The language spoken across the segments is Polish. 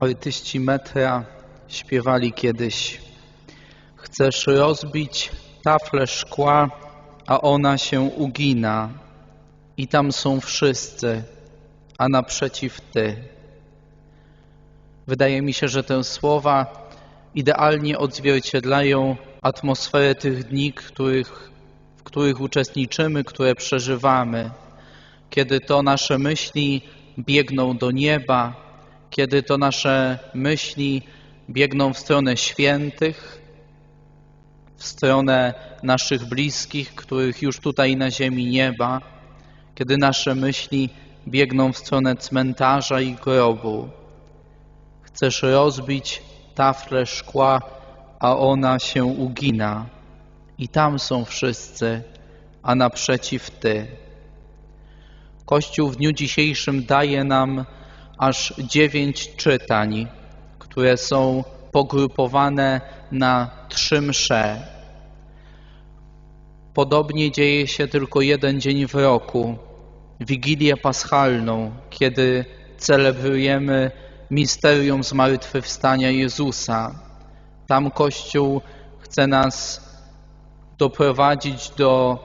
Artyści metra śpiewali kiedyś Chcesz rozbić taflę szkła, a ona się ugina i tam są wszyscy, a naprzeciw Ty. Wydaje mi się, że te słowa idealnie odzwierciedlają atmosferę tych dni, których, w których uczestniczymy, które przeżywamy, kiedy to nasze myśli biegną do nieba, kiedy to nasze myśli biegną w stronę świętych, w stronę naszych bliskich, których już tutaj na ziemi nie ma, kiedy nasze myśli biegną w stronę cmentarza i grobu. Chcesz rozbić taflę szkła, a ona się ugina. I tam są wszyscy, a naprzeciw Ty. Kościół w dniu dzisiejszym daje nam aż dziewięć czytań, które są pogrupowane na trzy msze. Podobnie dzieje się tylko jeden dzień w roku, Wigilię Paschalną, kiedy celebrujemy misterium zmartwychwstania Jezusa. Tam Kościół chce nas doprowadzić do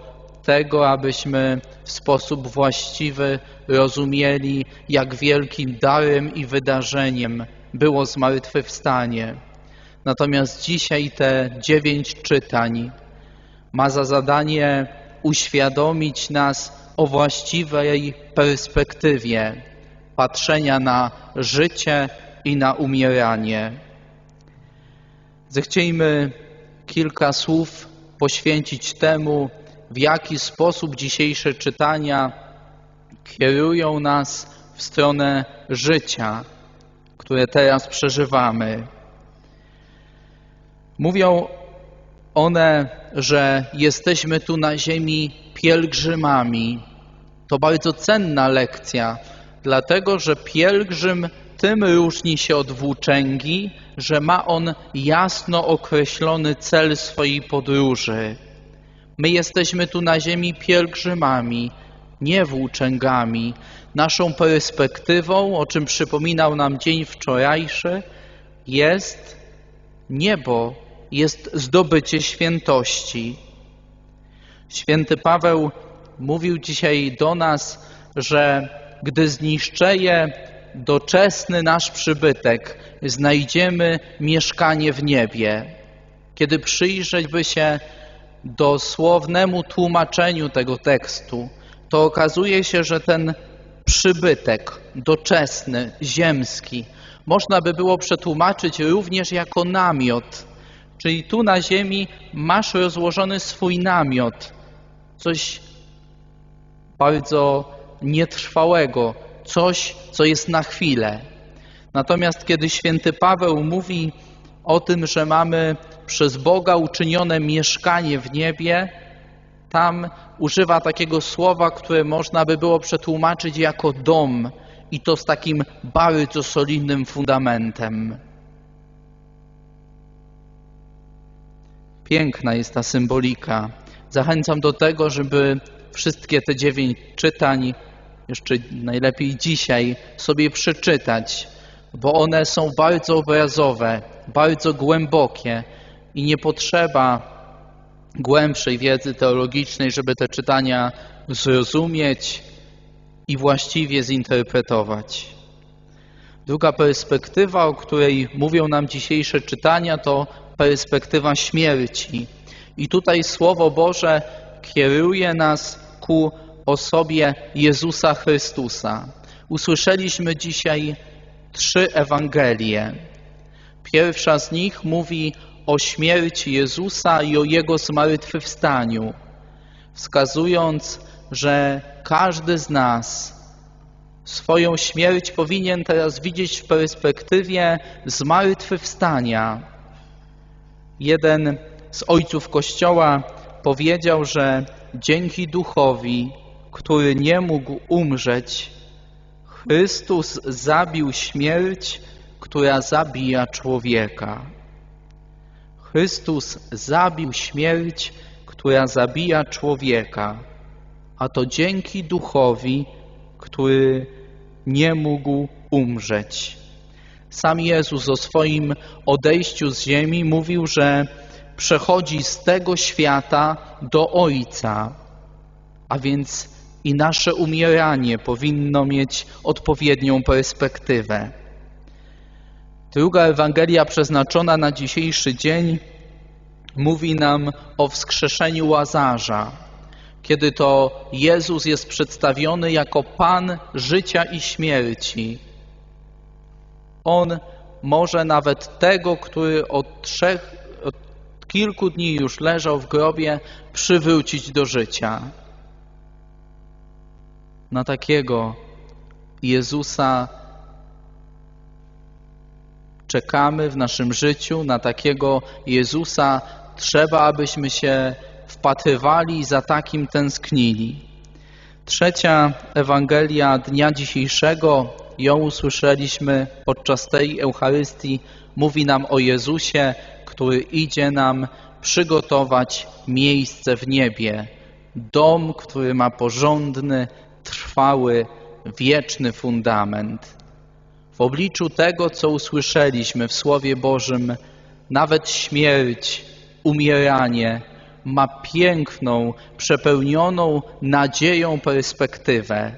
tego, abyśmy w sposób właściwy rozumieli, jak wielkim darem i wydarzeniem było zmartwychwstanie. Natomiast dzisiaj te dziewięć czytań ma za zadanie uświadomić nas o właściwej perspektywie patrzenia na życie i na umieranie. Zechciejmy kilka słów poświęcić temu, w jaki sposób dzisiejsze czytania kierują nas w stronę życia, które teraz przeżywamy. Mówią one, że jesteśmy tu na ziemi pielgrzymami. To bardzo cenna lekcja, dlatego że pielgrzym tym różni się od włóczęgi, że ma on jasno określony cel swojej podróży. My jesteśmy tu na ziemi pielgrzymami, nie włóczęgami. Naszą perspektywą, o czym przypominał nam dzień wczorajszy, jest niebo, jest zdobycie świętości. Święty Paweł mówił dzisiaj do nas, że gdy zniszczeje doczesny nasz przybytek, znajdziemy mieszkanie w niebie. Kiedy przyjrzeć by się dosłownemu tłumaczeniu tego tekstu, to okazuje się, że ten przybytek doczesny, ziemski, można by było przetłumaczyć również jako namiot. Czyli tu na ziemi masz rozłożony swój namiot, coś bardzo nietrwałego, coś, co jest na chwilę. Natomiast kiedy święty Paweł mówi o tym, że mamy przez Boga uczynione mieszkanie w niebie, tam używa takiego słowa, które można by było przetłumaczyć jako dom i to z takim bardzo solidnym fundamentem. Piękna jest ta symbolika. Zachęcam do tego, żeby wszystkie te dziewięć czytań, jeszcze najlepiej dzisiaj, sobie przeczytać, bo one są bardzo obrazowe, bardzo głębokie i nie potrzeba głębszej wiedzy teologicznej, żeby te czytania zrozumieć i właściwie zinterpretować. Druga perspektywa, o której mówią nam dzisiejsze czytania, to perspektywa śmierci. I tutaj Słowo Boże kieruje nas ku osobie Jezusa Chrystusa. Usłyszeliśmy dzisiaj trzy Ewangelie. Pierwsza z nich mówi o śmierci Jezusa i o Jego zmartwychwstaniu, wskazując, że każdy z nas swoją śmierć powinien teraz widzieć w perspektywie zmartwychwstania. Jeden z ojców Kościoła powiedział, że dzięki Duchowi, który nie mógł umrzeć, Chrystus zabił śmierć, która zabija człowieka. Chrystus zabił śmierć, która zabija człowieka, a to dzięki Duchowi, który nie mógł umrzeć. Sam Jezus o swoim odejściu z ziemi mówił, że przechodzi z tego świata do Ojca, a więc i nasze umieranie powinno mieć odpowiednią perspektywę. Druga Ewangelia przeznaczona na dzisiejszy dzień mówi nam o wskrzeszeniu Łazarza, kiedy to Jezus jest przedstawiony jako Pan życia i śmierci. On może nawet tego, który od trzech, od kilku dni już leżał w grobie, przywrócić do życia. Na takiego Jezusa czekamy w naszym życiu, na takiego Jezusa trzeba, abyśmy się wpatrywali i za takim tęsknili. Trzecia Ewangelia dnia dzisiejszego, ją usłyszeliśmy podczas tej Eucharystii, mówi nam o Jezusie, który idzie nam przygotować miejsce w niebie, dom, który ma porządny, trwały, wieczny fundament. W obliczu tego, co usłyszeliśmy w Słowie Bożym, nawet śmierć, umieranie ma piękną, przepełnioną nadzieją perspektywę.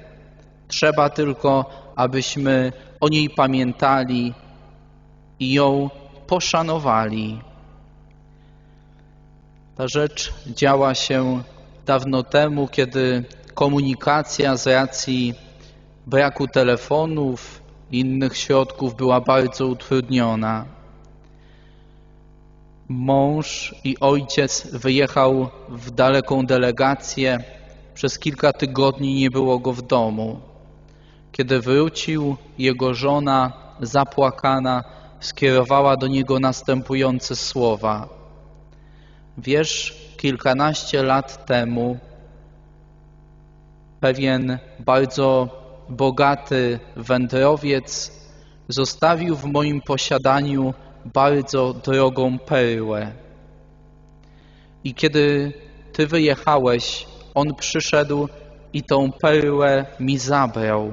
Trzeba tylko, abyśmy o niej pamiętali i ją poszanowali. Ta rzecz działa się dawno temu, kiedy komunikacja z racji braku telefonów, innych środków była bardzo utrudniona. Mąż i ojciec wyjechał w daleką delegację. Przez kilka tygodni nie było go w domu. Kiedy wrócił, jego żona, zapłakana, skierowała do niego następujące słowa. Wiesz, kilkanaście lat temu pewien bardzo bogaty wędrowiec zostawił w moim posiadaniu bardzo drogą perłę. I kiedy Ty wyjechałeś, on przyszedł i tą perłę mi zabrał,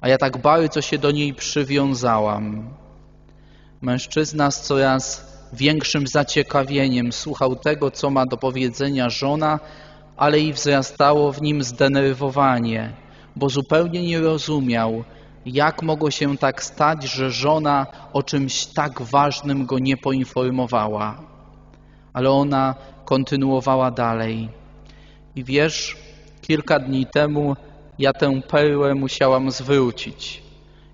a ja tak bardzo się do niej przywiązałam. Mężczyzna z coraz większym zaciekawieniem słuchał tego, co ma do powiedzenia żona, ale i wzrastało w nim zdenerwowanie, bo zupełnie nie rozumiał, jak mogło się tak stać, że żona o czymś tak ważnym go nie poinformowała? Ale ona kontynuowała dalej. I wiesz, kilka dni temu ja tę perłę musiałam zwrócić.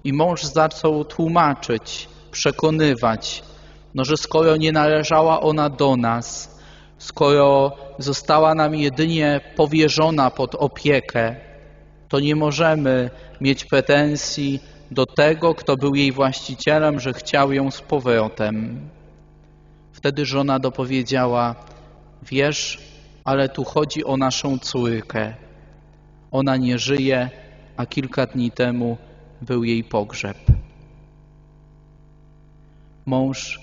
I mąż zaczął tłumaczyć, przekonywać, no że skoro nie należała ona do nas, skoro została nam jedynie powierzona pod opiekę, to nie możemy mieć pretensji do tego, kto był jej właścicielem, że chciał ją z powrotem. Wtedy żona dopowiedziała: Wiesz, ale tu chodzi o naszą córkę. Ona nie żyje, a kilka dni temu był jej pogrzeb. Mąż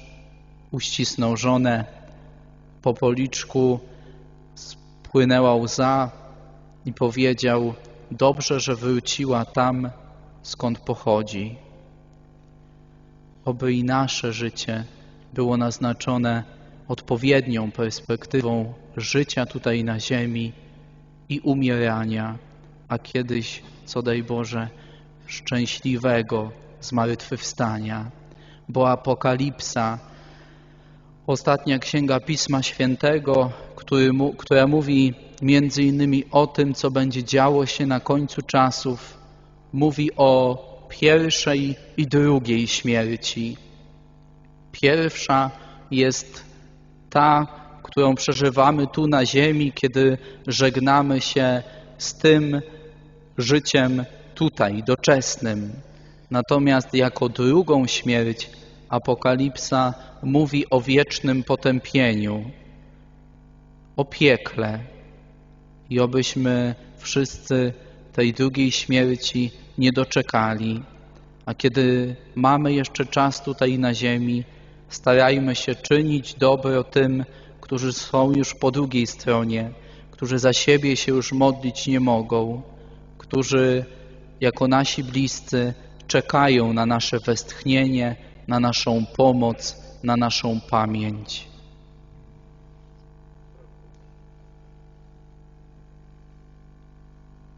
uścisnął żonę, po policzku spłynęła łza i powiedział: Dobrze, że wróciła tam, skąd pochodzi. Oby i nasze życie było naznaczone odpowiednią perspektywą życia tutaj na ziemi i umierania, a kiedyś, co daj Boże, szczęśliwego zmartwychwstania. Bo Apokalipsa, ostatnia księga Pisma Świętego, który, która mówi między innymi o tym, co będzie działo się na końcu czasów, mówi o pierwszej i drugiej śmierci. Pierwsza jest ta, którą przeżywamy tu na ziemi, kiedy żegnamy się z tym życiem tutaj, doczesnym. Natomiast jako drugą śmierć Apokalipsa mówi o wiecznym potępieniu, o piekle, i obyśmy wszyscy tej drugiej śmierci nie doczekali. A kiedy mamy jeszcze czas tutaj na ziemi, starajmy się czynić dobro tym, którzy są już po drugiej stronie, którzy za siebie się już modlić nie mogą, którzy jako nasi bliscy czekają na nasze westchnienie, na naszą pomoc, na naszą pamięć.